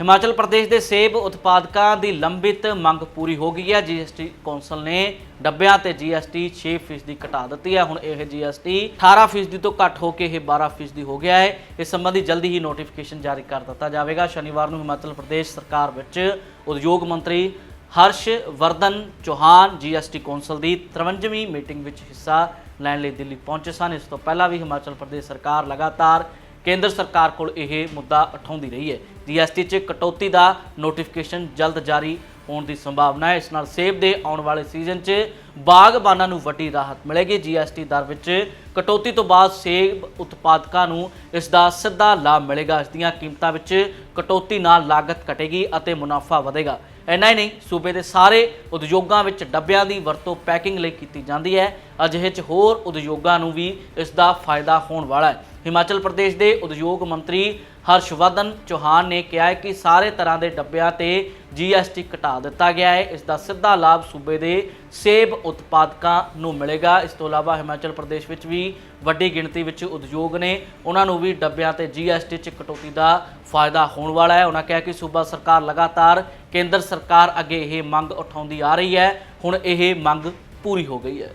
ਹਿਮਾਚਲ ਪ੍ਰਦੇਸ਼ ਦੇ ਸੇਬ ਉਤਪਾਦਕਾਂ ਦੀ ਲੰਬਿਤ ਮੰਗ ਪੂਰੀ ਹੋ ਗਈ ਹੈ। ਜੀਐਸਟੀ ਕੌਂਸਲ ਨੇ ਡੱਬਿਆਂ ਤੇ ਜੀਐਸਟੀ 6% ਦੀ ਘਟਾ ਦਿੱਤੀ ਹੈ। ਹੁਣ ਇਹ ਜੀਐਸਟੀ 18% ਤੋਂ ਘੱਟ ਹੋ ਕੇ ਇਹ 12% ਹੋ ਗਿਆ ਹੈ। ਇਸ ਸੰਬੰਧੀ ਜਲਦੀ ਹੀ ਨੋਟੀਫਿਕੇਸ਼ਨ ਜਾਰੀ ਕਰ ਦਿੱਤਾ ਜਾਵੇਗਾ। ਸ਼ਨੀਵਾਰ ਨੂੰ ਹਿਮਾਚਲ ਪ੍ਰਦੇਸ਼ ਸਰਕਾਰ ਵਿੱਚ ਉਦਯੋਗ ਮੰਤਰੀ ਹਰਸ਼ ਵਰਧਨ ਚੌਹਾਨ ਜੀਐਸਟੀ ਕੌਂਸਲ ਦੀ 53ਵੀਂ ਮੀਟਿੰਗ ਵਿੱਚ ਹਿੱਸਾ ਲੈਣ ਲਈ ਦਿੱਲੀ ਪਹੁੰਚੇ ਸਨ। ਇਸ ਤੋਂ ਪਹਿਲਾਂ ਵੀ ਹਿਮਾਚਲ ਪ੍ਰਦੇਸ਼ ਸਰਕਾਰ ਲਗਾਤਾਰ ਕੇਂਦਰ ਸਰਕਾਰ ਕੋਲ ਇਹ ਮੁੱਦਾ ਉਠਾਉਂਦੀ ਰਹੀ ਹੈ। ਜੀਐਸਟੀ 'ਚ ਕਟੌਤੀ ਦਾ ਨੋਟੀਫਿਕੇਸ਼ਨ ਜਲਦ ਜਾਰੀ ਹੋਣ ਦੀ ਸੰਭਾਵਨਾ ਹੈ। ਇਸ ਨਾਲ ਸੇਬ ਦੇ ਆਉਣ ਵਾਲੇ ਸੀਜ਼ਨ 'ਚ ਬਾਗਬਾਨਾਂ ਨੂੰ ਵੱਡੀ ਰਾਹਤ ਮਿਲੇਗੀ। ਜੀਐਸਟੀ ਦਰ ਵਿੱਚ ਕਟੌਤੀ ਤੋਂ ਬਾਅਦ ਸੇਬ ਉਤਪਾਦਕਾਂ ਨੂੰ ਇਸ ਦਾ ਸਿੱਧਾ ਲਾਭ ਮਿਲੇਗਾ। ਇਸ ਦੀਆਂ ਕੀਮਤਾਂ ਵਿੱਚ ਕਟੌਤੀ ਨਾਲ ਲਾਗਤ ਘਟੇਗੀ ਅਤੇ ਮੁਨਾਫਾ ਵਧੇਗਾ। ਇੰਨਾ ਹੀ ਨਹੀਂ, ਸੂਬੇ ਦੇ ਸਾਰੇ ਉਦਯੋਗਾਂ ਵਿੱਚ ਡੱਬਿਆਂ ਦੀ ਵਰਤੋਂ ਪੈਕਿੰਗ ਲਈ ਕੀਤੀ ਜਾਂਦੀ ਹੈ। ਅਜਿਹੇ 'ਚ ਹੋਰ ਉਦਯੋਗਾਂ ਨੂੰ ਵੀ ਇਸ ਦਾ ਫਾਇਦਾ ਹੋਣ ਵਾਲਾ ਹੈ। ਹਿਮਾਚਲ ਪ੍ਰਦੇਸ਼ ਦੇ ਉਦਯੋਗ ਮੰਤਰੀ ਹਰਸ਼ਵਰਧਨ ਚੌਹਾਨ ਨੇ ਕਿਹਾ ਹੈ ਕਿ ਸਾਰੇ ਤਰ੍ਹਾਂ ਦੇ ਡੱਬਿਆਂ ਤੇ ਜੀਐਸਟੀ ਘਟਾ ਦਿੱਤਾ ਗਿਆ ਹੈ। ਇਸ ਦਾ ਸਿੱਧਾ ਲਾਭ ਸੂਬੇ ਦੇ ਸੇਬ ਉਤਪਾਦਕਾਂ ਨੂੰ ਮਿਲੇਗਾ। ਇਸ ਤੋਂ ਇਲਾਵਾ ਹਿਮਾਚਲ ਪ੍ਰਦੇਸ਼ ਵਿੱਚ ਵੀ ਵੱਡੀ ਗਿਣਤੀ ਵਿੱਚ ਉਦਯੋਗ ਨੇ। ਉਹਨਾਂ ਨੂੰ ਵੀ ਡੱਬਿਆਂ ਤੇ ਜੀਐਸਟੀ 'ਚ ਕਟੌਤੀ ਦਾ ਫਾਇਦਾ ਹੋਣ ਵਾਲਾ ਹੈ। ਉਹਨਾਂ ਕਿਹਾ ਕਿ ਸੂਬਾ ਸਰਕਾਰ ਲਗਾਤਾਰ ਕੇਂਦਰ ਸਰਕਾਰ ਅੱਗੇ ਇਹ ਮੰਗ ਉਠਾਉਂਦੀ ਆ ਰਹੀ ਹੈ। ਹੁਣ ਇਹ ਮੰਗ ਪੂਰੀ ਹੋ ਗਈ ਹੈ।